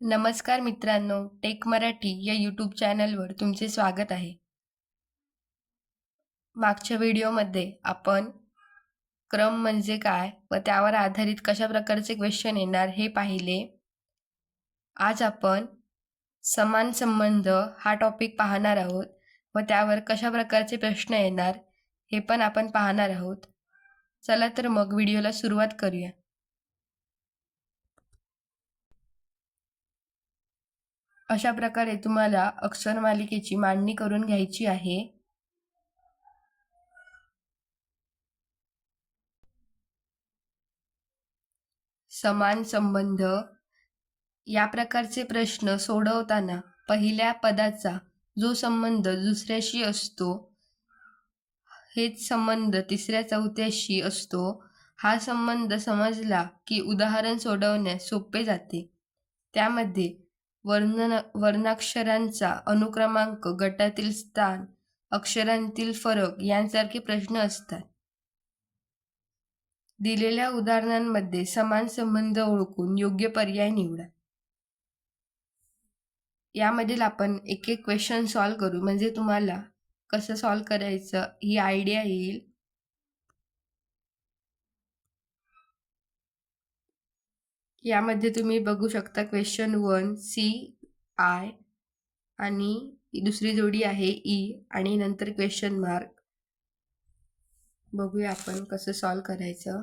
नमस्कार मित्रांनो टेक मराठी या यूट्यूब चॅनलवर तुमचे स्वागत आहे. मागच्या व्हिडिओमध्ये आपण क्रम म्हणजे काय व त्यावर आधारित कशा प्रकारचे क्वेश्चन येणार हे पाहिले. आज आपण समान संबंध हा टॉपिक पाहणार आहोत व त्यावर कशा प्रकारचे प्रश्न येणार हे पण आपण पाहणार आहोत. चला तर मग व्हिडिओला सुरुवात करूया. अशा प्रकारे तुम्हाला अक्षर मालिकेची मांडणी करून घ्यायची आहे. समान संबंध. या प्रकारचे प्रश्न सोडवताना पहिल्या पदाचा जो संबंध दुसऱ्याशी असतो हेच संबंध तिसऱ्या चौथ्याशी असतो. हा संबंध समजला की उदाहरण सोडवण्यास सोपे जाते. त्यामध्ये वर्ण वर्णाक्षरांचा अनुक्रमांक गटातील स्थान अक्षरांतील फरक यांसारखे प्रश्न असतात. दिलेल्या उदाहरणांमध्ये समान संबंध ओळखून योग्य पर्याय निवडा. यामधील आपण एक एक क्वेश्चन सॉल्व करू. म्हणजे तुम्हाला कसं सॉल्व करायचं ही आयडिया येईल. यामध्ये तुम्ही बघू शकता क्वेश्चन वन सी आय आणि दुसरी जोडी आहे ई आणि नंतर क्वेश्चन मार्क बघूया आपण कसं सॉल्व करायचं.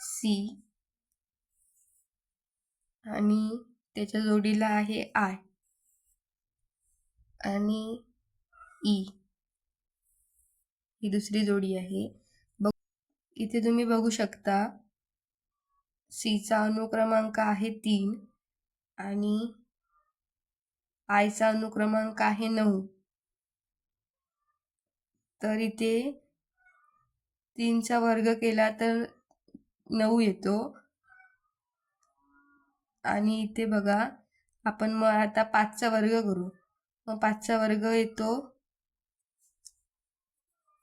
सी आणि त्याच्या जोडीला आहे आय आणि ई ही दुसरी जोडी आहे. बघ इथे तुम्ही बघू शकता सीचा अनुक्रमांक आहे तीन आणि आयचा अनुक्रमांक आहे नऊ. तर इथे तीनचा वर्ग केला तर नऊ येतो. आणि इथे बघा आपण मग आता पाचचा वर्ग करू. मग पाचचा वर्ग येतो.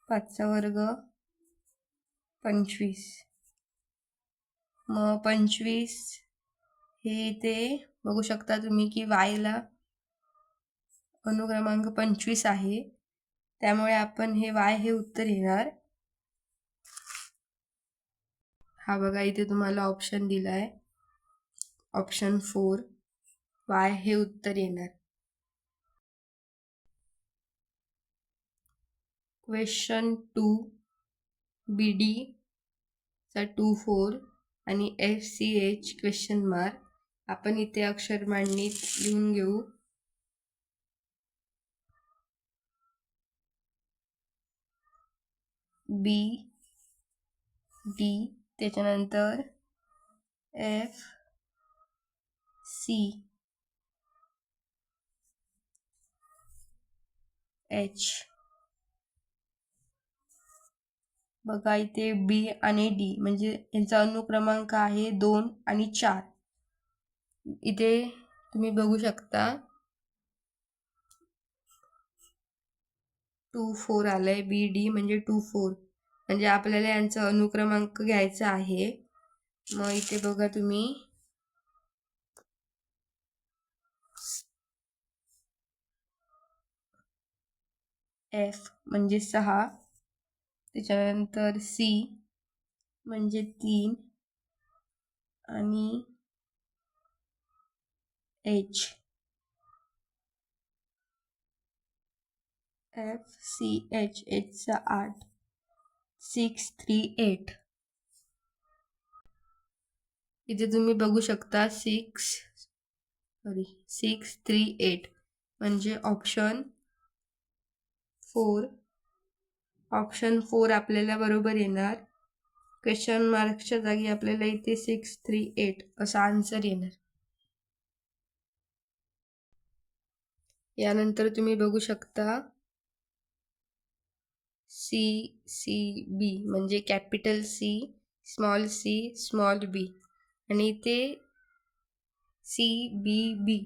पाचचा वर्ग पंचवीस. मग पंचवीस हे इथे बघू शकता तुम्ही की वायला अनुक्रमांक पंचवीस आहे. त्यामुळे आपण हे वाय हे उत्तर येणार. हा बघा इथे तुम्हाला ऑप्शन दिला आहे ऑप्शन फोर वाय हे उत्तर येणार. क्वेश्चन टू बी डी चा टू फोर आणि F C H question mark आपण इथे अक्षर मांडणीत लिहून घेऊ. बी डी त्याच्यानंतर एफ सी एच बघा इथे बी आणि डी म्हणजे यांचा अनुक्रमांक आहे दोन आणि चार. इथे तुम्ही बघू शकता. टू फोर आलंय. बी डी म्हणजे टू फोर. म्हणजे आपल्याला यांचा अनुक्रमांक घ्यायचा आहे. मग इथे बघा तुम्ही. एफ म्हणजे सहा. त्याच्यानंतर सी म्हणजे तीन आणि एच एफ सी एच एचचा आठ. सिक्स थ्री एट इथे तुम्ही बघू शकता six sorry six three eight म्हणजे ऑप्शन फोर ऑप्शन फोर आपल्याला बरोबर येणार. क्वेश्चन मार्कच्या जागी आपल्याला इथे सिक्स थ्री एट असा आन्सर येणार. यानंतर तुम्ही बघू शकता. सी सी बी म्हणजे capital C small C small B आणि इथे सी बी बी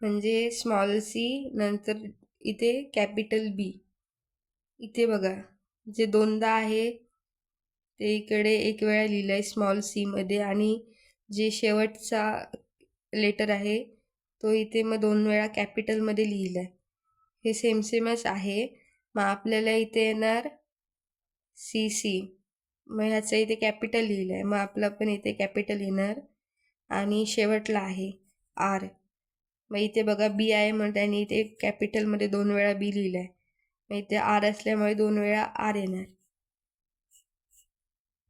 म्हणजे स्मॉल सी नंतर इथे कॅपिटल बी इथे बघा जे दोनदा आहे ते इकडे एक वेळा लिहिलं आहे स्मॉल सीमध्ये आणि जे शेवटचा लेटर आहे तो इथे मग दोन वेळा कॅपिटलमध्ये लिहिला आहे हे सेम सेमच आहे. मग आपल्याला इथे येणार सी सी मग ह्याचं इथे कॅपिटल लिहिलं आहे मग आपलं पण इथे कॅपिटल येणार आणि शेवटला आहे आर मग इथे बघा बी आहे म्हणून त्यांनी इथे कॅपिटलमध्ये दोन वेळा बी लिहिलं आहे मग इथे आर असल्यामुळे दोन वेळा आर येणार.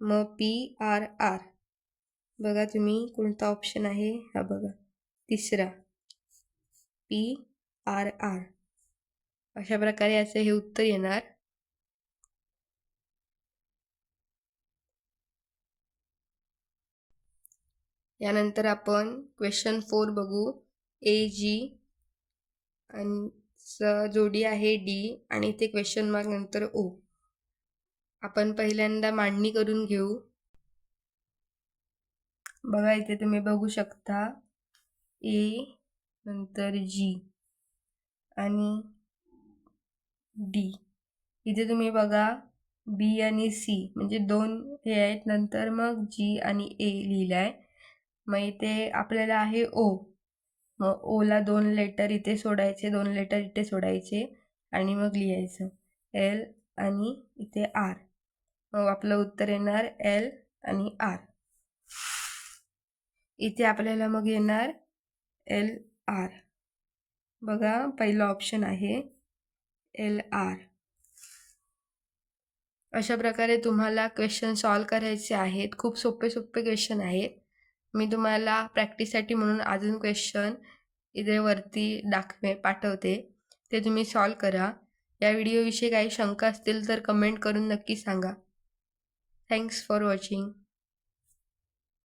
मग पी आर आर बघा तुम्ही कोणता ऑप्शन आहे हा बघा. तिसरा. पी आर आर अशा प्रकारे याचं हे उत्तर येणार. यानंतर आपण क्वेश्चन फोर बघू. ए जी आणि जोडी आहे डी आणि इथे क्वेश्चन मार्क नंतर ओ आपण पहिल्यांदा मांडणी करून घेऊ. बघा इथे तुम्ही बघू शकता. ए नंतर जी आणि डी इथे तुम्ही बघा बी आणि सी म्हणजे दोन हे आहेत. नंतर मग जी आणि ए लिहिलं आहे मग इथे आपल्याला आहे ओ मग ओला दोन लेटर इथे सोडायचे दोन लेटर इथे सोडायचे आणि मग लिहायचं. एल आणि इथे आर मग आपलं उत्तर येणार एल आणि आर इथे आपल्याला मग येणार एल आर बघा पहिलं ऑप्शन आहे एल आर अशा प्रकारे तुम्हाला क्वेश्चन सॉल्व करायचे आहेत. खूप सोपे सोपे क्वेश्चन आहेत. मी तुम्हाला प्रॅक्टिससाठी म्हणून अजून क्वेश्चन इथे वरती दाखवे पाठवते. ते तुम्ही सॉल्व करा. या व्हिडिओविषयी काही शंका असतील तर कमेंट करून नक्की सांगा. Thanks for watching